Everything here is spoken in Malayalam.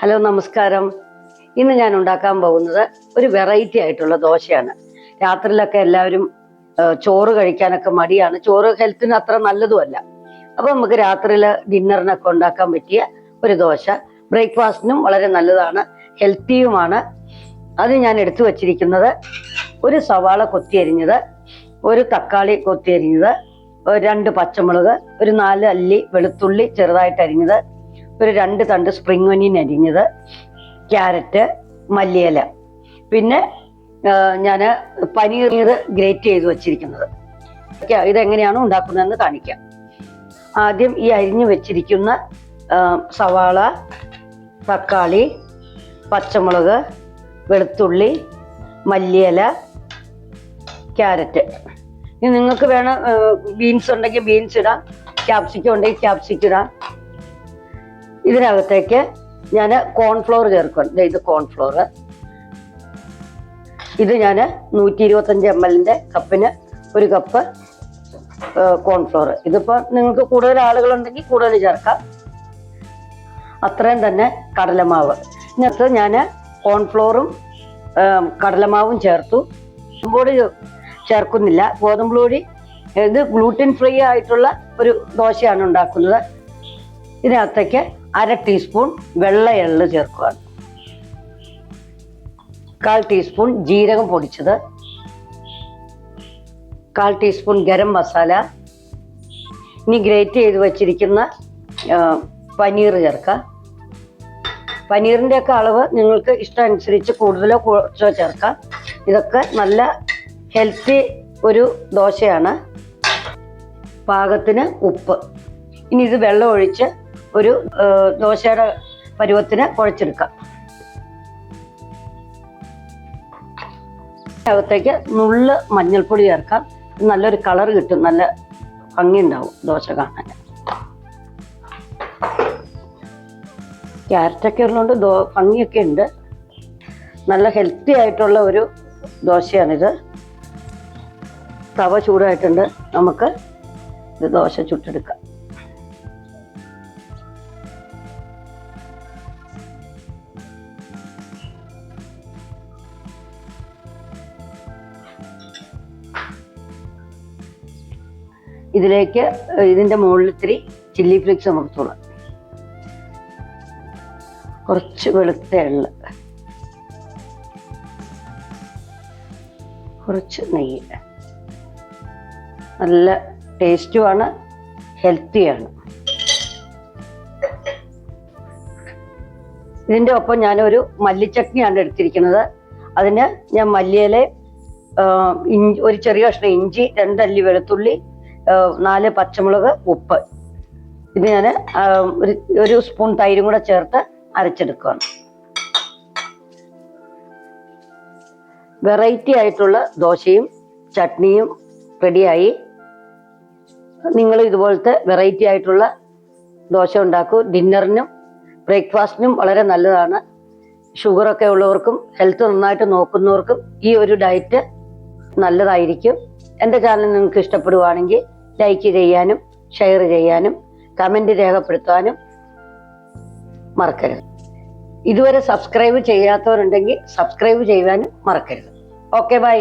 ഹലോ നമസ്കാരം. ഇന്ന് ഞാൻ ഉണ്ടാക്കാൻ പോകുന്നത് ഒരു വെറൈറ്റി ആയിട്ടുള്ള ദോശയാണ്. രാത്രിയിലൊക്കെ എല്ലാവരും ചോറ് കഴിക്കാനൊക്കെ മടിയാണ്. ചോറ് ഹെൽത്തിന് അത്ര നല്ലതുമല്ല. അപ്പൊ നമുക്ക് രാത്രിയിൽ ഡിന്നറിനൊക്കെ ഉണ്ടാക്കാൻ പറ്റിയ ഒരു ദോശ. ബ്രേക്ക്ഫാസ്റ്റിനും വളരെ നല്ലതാണ്. ഹെൽത്തിയുമാണ് അത് ഞാൻ എടുത്തു വച്ചിരിക്കുന്നത് ഒരു സവാള കൊത്തിയരിഞ്ഞത് ഒരു തക്കാളി കൊത്തിയരിഞ്ഞത് രണ്ട് പച്ചമുളക് ഒരു നാല് അല്ലി വെളുത്തുള്ളി ചെറുതായിട്ട് അരിഞ്ഞത് ഒരു രണ്ട് തണ്ട് സ്പ്രിംഗ് ഒനിയൻ അരിഞ്ഞത് ക്യാരറ്റ് മല്ലിയില. പിന്നെ ഞാൻ പനീർ ഗ്രേറ്റ് ചെയ്ത് വെച്ചിരിക്കുന്നത്. ഇതെങ്ങനെയാണ് ഉണ്ടാക്കുന്നതെന്ന് കാണിക്കാം. ആദ്യം ഈ അരിഞ്ഞു വെച്ചിരിക്കുന്ന സവാള തക്കാളി പച്ചമുളക് വെളുത്തുള്ളി മല്ലിയില ക്യാരറ്റ് ഇനി നിങ്ങൾക്ക് വേണം ബീൻസ് ഉണ്ടെങ്കിൽ ബീൻസ് ഇടാം. ക്യാപ്സിക്കം ഉണ്ടെങ്കിൽ ക്യാപ്സിക്കം ഇടാം. ഇതിനകത്തേക്ക് ഞാൻ കോൺഫ്ലോർ ചേർക്കും. ഇത് കോൺഫ്ലോർ ഇത് ഞാൻ നൂറ്റി ഇരുപത്തഞ്ച് എം എല്ലിന്റെ കപ്പിന് ഒരു കപ്പ് കോൺഫ്ലോർ ഇതിപ്പോൾ നിങ്ങൾക്ക് കൂടുതൽ ആളുകളുണ്ടെങ്കിൽ കൂടുതൽ ചേർക്കാം. അത്രയും തന്നെ കടലമാവ്. ഇതിനകത്ത് ഞാൻ കോൺഫ്ലോറും കടലമാവും ചേർത്തു. ഗോതമ്പ് ചേർക്കുന്നില്ല. ഗോതമ്പ് പൊടി ഇത് ഗ്ലൂട്ടിൻ ഫ്രീ ആയിട്ടുള്ള ഒരു ദോശയാണ് ഉണ്ടാക്കുന്നത്. ഇതിനകത്തേക്ക് അര ടീസ്പൂൺ വെള്ള എള്ള് ചേർക്കുക കാൽ ടീസ്പൂൺ ജീരകം പൊടിച്ചത്. കാൽ ടീസ്പൂൺ ഗരം മസാല. ഇനി ഗ്രേറ്റ് ചെയ്ത് വച്ചിരിക്കുന്ന പനീർ ചേർക്കുക. പനീറിന്റെ ഒക്കെ അളവ് നിങ്ങൾക്ക് ഇഷ്ടം അനുസരിച്ച് കൂടുതലോ കുറച്ചോ ചേർക്കാം. ഇതൊക്കെ നല്ല ഹെൽത്തി ഒരു ദോശയാണ്. പാകത്തിന് ഉപ്പ്. ഇനി ഇത് വെള്ളം ഒഴിച്ച് ഒരു ദോശയുടെ പരുവത്തിന് കുഴച്ചെടുക്കാം. അകത്തേക്ക് നുള്ള് മഞ്ഞൾപ്പൊടി ചേർക്കാം. നല്ലൊരു കളർ കിട്ടും നല്ല ഭംഗി ഉണ്ടാവും ദോശ കാണാൻ. ക്യാരറ്റൊക്കെ ഉള്ളതുകൊണ്ട് ദോ ഭംഗിയൊക്കെ ഉണ്ട്. നല്ല ഹെൽത്തി ആയിട്ടുള്ള ഒരു ദോശയാണിത്. തവ ചൂടായിട്ടുണ്ട്. നമുക്ക് ഇത് ദോശ ചുട്ടെടുക്കാം. ഇതിലേക്ക് ഇതിന്റെ മുകളിൽ ഇത്തിരി ചില്ലി ഫ്ലേക്സ് അമർത്തോളാം കുറച്ച് വെളുത്ത എള്ള്. കുറച്ച് നെയ്യ്. നല്ല ടേസ്റ്റുമാണ് ഹെൽത്തിയാണ്. ഇതിന്റെ ഒപ്പം ഞാനൊരു മല്ലിച്ചട്നിയാണ് എടുത്തിരിക്കുന്നത്. അതിന് ഞാൻ മല്ലിയിലെ ഇഞ്ചി ഒരു ചെറിയ കഷ്ണം ഇഞ്ചി രണ്ടല്ലി വെളുത്തുള്ളി നാല് പച്ചമുളക് ഉപ്പ്. ഇത് ഞാൻ ഒരു ഒരു സ്പൂൺ തൈരും കൂടെ ചേർത്ത് അരച്ചെടുക്കുകയാണ് വെറൈറ്റി ആയിട്ടുള്ള ദോശയും ചട്നിയും റെഡിയായി. നിങ്ങൾ ഇതുപോലത്തെ വെറൈറ്റി ആയിട്ടുള്ള ദോശ ഉണ്ടാക്കൂ. ഡിന്നറിനും ബ്രേക്ക്ഫാസ്റ്റിനും വളരെ നല്ലതാണ്. ഷുഗറൊക്കെ ഉള്ളവർക്കും ഹെൽത്ത് നന്നായിട്ട് നോക്കുന്നവർക്കും ഈ ഒരു ഡയറ്റ് നല്ലതായിരിക്കും. എന്റെ ചാനൽ നിങ്ങൾക്ക് ഇഷ്ടപ്പെടുവാണെങ്കിൽ ലൈക്ക് ചെയ്യാനും ഷെയർ ചെയ്യാനും കമന്റ് രേഖപ്പെടുത്താനും മറക്കരുത്. ഇതുവരെ സബ്സ്ക്രൈബ് ചെയ്യാത്തവരുണ്ടെങ്കിൽ സബ്സ്ക്രൈബ് ചെയ്യാനും മറക്കരുത്. Okay bye